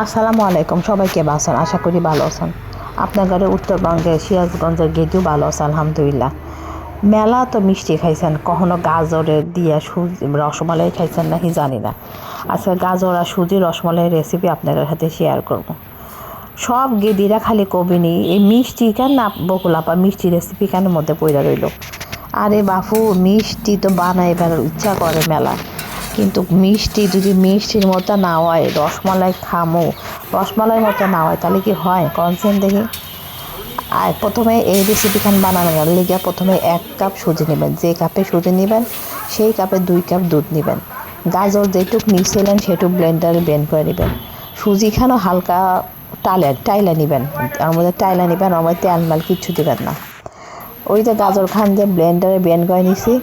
আসসালামু আলাইকুম সবাইকে বাসন আশা করি ভালো আছেন। আপনার ঘরে উত্তরবঙ্গের সিরাজগঞ্জের গেটেও ভালো আছে, আলহামদুলিল্লাহ। মেলা তো মিষ্টি খাইছেন, কখনো গাজরের দিয়া সুজি, রসমালাই খাইছেন নাকি জানি না। আজকে গাজর আর সুজি রসমালাইয়ের রেসিপি আপনাদের সাথে শেয়ার করব। সব গেদিরা খালি কবিনি এই মিষ্টি কেন না বকুলাপা, মিষ্টি রেসিপি কেন মধ্যে পড়ে রইল? আরে বাপু, মিষ্টি তো বানাইবার ইচ্ছা করে মেলা কিন্তু মিষ্টি, যদি মিষ্টির মতো না হয়, রসমালাই খামো। রসমালাইয়ের মতো না হয়, তাহলে কি হয়? কনসেন দেখি। আর প্রথমে এই রেসিপিখান বানানোর লেগে প্রথমে এক কাপ সুজি নেবেন। যে কাপে সুজি নেবেন, সেই কাপে দুই কাপ দুধ নেবেন। গাজর যেটুক মিশিলেন, সেটুক ব্লেন্ডারে ব্লেন্ড করে নেবেন। সুজিখানও হালকা টালে টাইলা নেবেন। ওর মধ্যে টাইলা নেবেন মধ্যে তেল মাল কিচ্ছু দেবেন না। ওই যে গাজর খান যে ব্লেন্ডারে ব্লেন্ড করে নিছি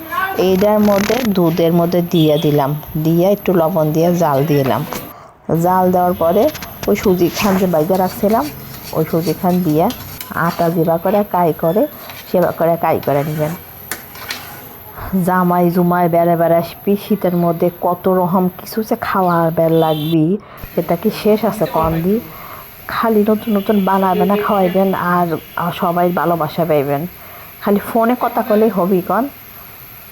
এইটার মধ্যে, দুধের মধ্যে দিয়ে দিলাম। দিয়ে একটু লবণ দিয়ে জাল দিলাম জাল দেওয়ার পরে ওই সুজি খান যে বাইকে রাখছিলাম, ওই সুজি খান দিয়ে আটা যেবা করে কাই করে, সেবা করে কাই করে নেবেন। জামাই জুমাই বেড়ে বেড়ে শীতের মধ্যে কত রকম কিছু যে খাওয়ার বের লাগবি, সেটা কি শেষ আছে কম দি? খালি নতুন নতুন বানাবেন খাওয়াইবেন আর আর সবাই ভালোবাসা পাইবেন। খালি ফোনে কথা কলেই হবি কন?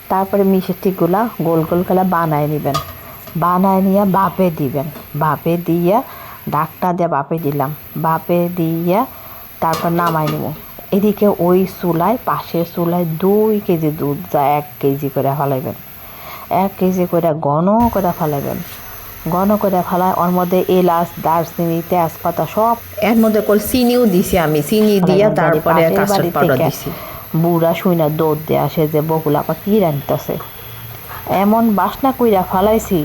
তারপরে মিষ্টিগুলা গোল গোল করে বানায় নেবেন। বানায় নিয়ে বাপে দিবেন। বাপে দিয়ে ডাকটা দিয়ে বাপে দিলাম। বাপে দিয়ে তারপর নামাই নেব। এদিকে ওই চুলায় পাশের চুলায় দুই কেজি দুধ যা এক কেজি করে ফেলাইবেন। এক কেজি করে ঘন করে ফেলাইবেন। ঘন করে ফেলায় ওর মধ্যে এলাচ দারচিনি তেজপাতা সব এর মধ্যে চিনিও দিছি আমি। চিনি দিয়ে তারপরে কাস্টার্ড পাউডার দিছি। বুড়া শুইনা দৌড় দিয়ে আসে যে বকুলাপা কি রাঁধতেছে এমন বাসনা কইরা ফালাইছি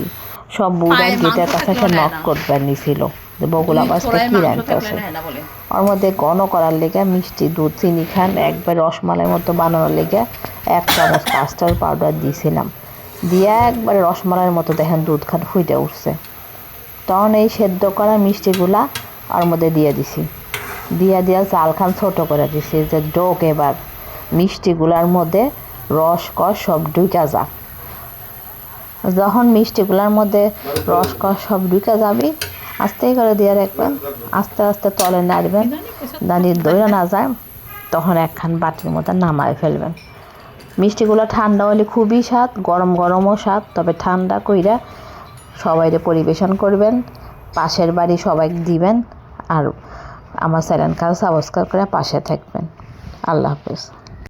সব বুড়া গেটের কাছে একটা নক করবার নিছিল যে বকুলা বাসটা কি রাঁধতেছে ওর মধ্যে ঘন করার লেগে মিষ্টি দুধ চিনি খান একবার রসমালাইয়ের মতো বানানোর লেগে এক চামচ কাস্টার্ড পাউডার দিয়েছিলাম। দিয়ে একবারে রসমালাইয়ের মতো দেখেন দুধ খান ফুটে উঠছে। তখন এই সেদ্ধ করা মিষ্টিগুলা ওর মধ্যে দিয়ে দিছি। দিয়া দিয়া চাল খান ছোটো করে দিছি যে ডোক এবার। মিষ্টিগুলার মধ্যে রস কষ সব ঢুকা যাক যখন মিষ্টিগুলার মধ্যে রস কষ সব ঢুকে যাবি, আস্তে করে দিয়ে রাখবেন আস্তে আস্তে তলে নাড়বেন দাঁড়িয়ে দইরা না যায়, তখন একখান বাটির মধ্যে নামায় ফেলবেন। মিষ্টিগুলো ঠান্ডা হলে খুবই স্বাদ, গরম গরমও স্বাদ, তবে ঠান্ডা কইরা সবাইরে পরিবেশন করবেন, পাশের বাড়ি সবাই দিবেন, আর আমার চ্যানেল কাজ সাবস্ক্রাইব করে পাশে থাকবেন। আল্লাহ হাফেজ।